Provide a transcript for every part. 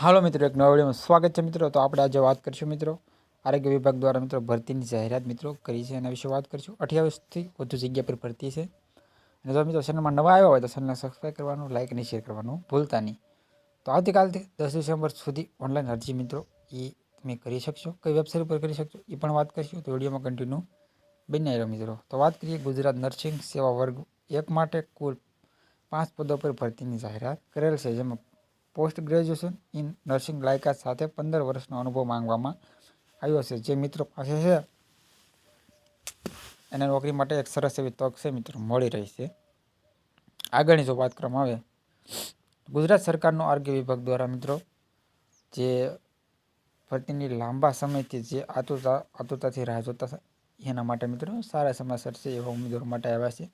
હાલો મિત્રો, એક નવા વિડીયોમાં સ્વાગત છે મિત્રો. તો આપણે આજે વાત કરીશું મિત્રો, આરોગ્ય વિભાગ દ્વારા મિત્રો ભરતીની જાહેરાત મિત્રો કરી છે, એના વિશે વાત કરીશું. અઠ્યાવીસથી વધુ જગ્યા પર ભરતી છે. અને જો મિત્રો ચેનલમાં નવા આવ્યા હોય તો ચેનલને સબસ્ક્રાઈબ કરવાનું લાઇક અને શેર કરવાનું ભૂલતા નહીં. તો આવતીકાલથી દસ ડિસેમ્બર સુધી ઓનલાઈન અરજી મિત્રો એ તમે કરી શકશો. કઈ વેબસાઇટ ઉપર કરી શકશો એ પણ વાત કરીશું. તો વિડીયોમાં કન્ટિન્યુ બની રહ્યો મિત્રો. તો વાત કરીએ ગુજરાત નર્સિંગ સેવા વર્ગ એક માટે કુલ પાંચ પદો પર ભરતીની જાહેરાત કરેલ છે, જેમાં પોસ્ટ ગ્રેજ્યુએશન ઇન નર્સિંગ લાયકાત સાથે પંદર વર્ષનો અનુભવ માંગવામાં આવ્યો છે. જે મિત્રો પાસે છે, એને નોકરી માટે એક સરસ એવી તક છે મિત્રો, મળી રહી છે. આગળની જો વાત કરવામાં આવે, ગુજરાત સરકારનો આરોગ્ય વિભાગ દ્વારા મિત્રો, જે ભરતીની લાંબા સમયથી જે આતુરતા, આતુરતાથી રાહ જોતા એના માટે મિત્રો સારા સમાચાર છે એવા ઉમેદવારો માટે આવ્યા છે.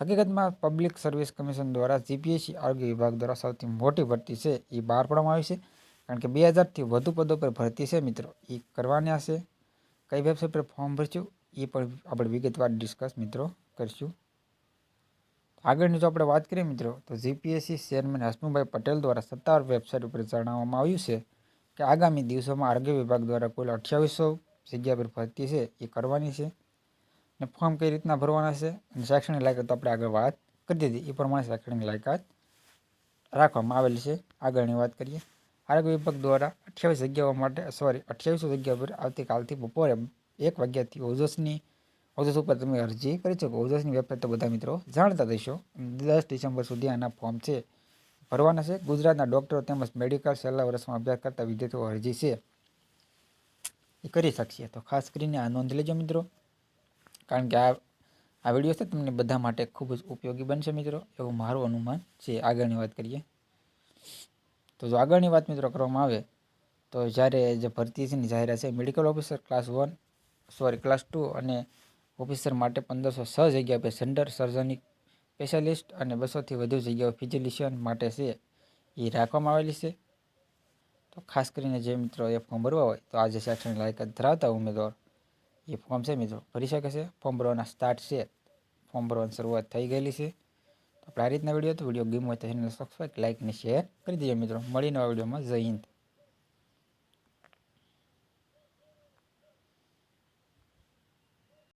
હકીકતમાં પબ્લિક સર્વિસ કમિશન દ્વારા જીપીએસસી આરોગ્ય વિભાગ દ્વારા સૌથી મોટી ભરતી છે એ બહાર પાડવામાં આવી છે. કારણ કે બે હજારથી વધુ પદો પર ભરતી છે મિત્રો. એ કરવાની હશે કઈ વેબસાઇટ પર ફોર્મ ભરશું એ પણ આપણે વિગતવાર ડિસ્કસ મિત્રો કરીશું. આગળની જો આપણે વાત કરીએ મિત્રો, તો જીપીએસસી ચેરમેન હસમુભાઈ પટેલ દ્વારા સત્તાવાર વેબસાઇટ ઉપર જણાવવામાં આવ્યું છે કે આગામી દિવસોમાં આરોગ્ય વિભાગ દ્વારા કુલ અઠ્યાવીસો જગ્યા પર ભરતી છે એ કરવાની છે. ને ફોર્મ કઈ રીતના ભરવાના છે? અને શૈક્ષણિક લાયકાત આપણે આગળ વાત કરી દીધી. એ પ્રમાણે શૈક્ષણિક લાયકાત રાખવામાં આવેલી છે. આગળની વાત કરીએ. આરોગ્ય વિભાગ દ્વારા અઠ્યાવીસ જગ્યાઓ માટે સોરી અઠ્યાવીસો જગ્યા પર આવતીકાલથી બપોરે એક વાગ્યાથી ઓજસની ઓજસ ઉપર તમે અરજી કરી શકો. ઓજસની વેબસાઇટ તો બધા મિત્રો જાણતા દઈશો દસ ડિસેમ્બર સુધી આના ફોર્મ છે. ભરવાના છે. ગુજરાતના ડૉક્ટરો તેમજ મેડિકલ છેલ્લા વર્ષમાં અભ્યાસ કરતા વિદ્યાર્થીઓ અરજી છે. એ કરી શકશે. તો ખાસ કરીને આ નોંધ લેજો મિત્રો. કારણ કે આ આ વીડિયો છે તમને બધા માટે ખૂબ જ ઉપયોગી બનશે મિત્રો, એવું મારું અનુમાન છે. આગળની વાત કરીએ. તો જો આગળની વાત મિત્રો કરવામાં આવે, તો જ્યારે જે ભરતી છે જાહેરાત છે medical officer class one sorry class two અને ઓફિસર માટે પંદરસો છ જગ્યા પર સેન્ટર સર્જનિક સ્પેશિયાલિસ્ટ અને બસોથી વધુ જગ્યાઓ ફિઝિલિશિયન માટે છે એ રાખવામાં આવેલી છે. તો ખાસ કરીને જે મિત્રો એ ફોર્મ ભરવા હોય, તો આજે શૈક્ષણિક લાયકાત ધરાવતા ઉમેદવાર એ ફોર્મ છે મિત્રો. ભરી શકે છે. ફોર્મ ભરવાના સ્ટાર્ટ છે. ફોર્મ ભરવાની શરૂઆત થઈ ગયેલી છે. તો આ રીતના વીડિયો તો વીડિયો ગેમ હોય તો ચેનલ સબસ્ક્રાઈબ લાઇક અને શેર કરી દેજો મિત્રો. મળીને નવા વિડીયોમાં જય હિન્દ.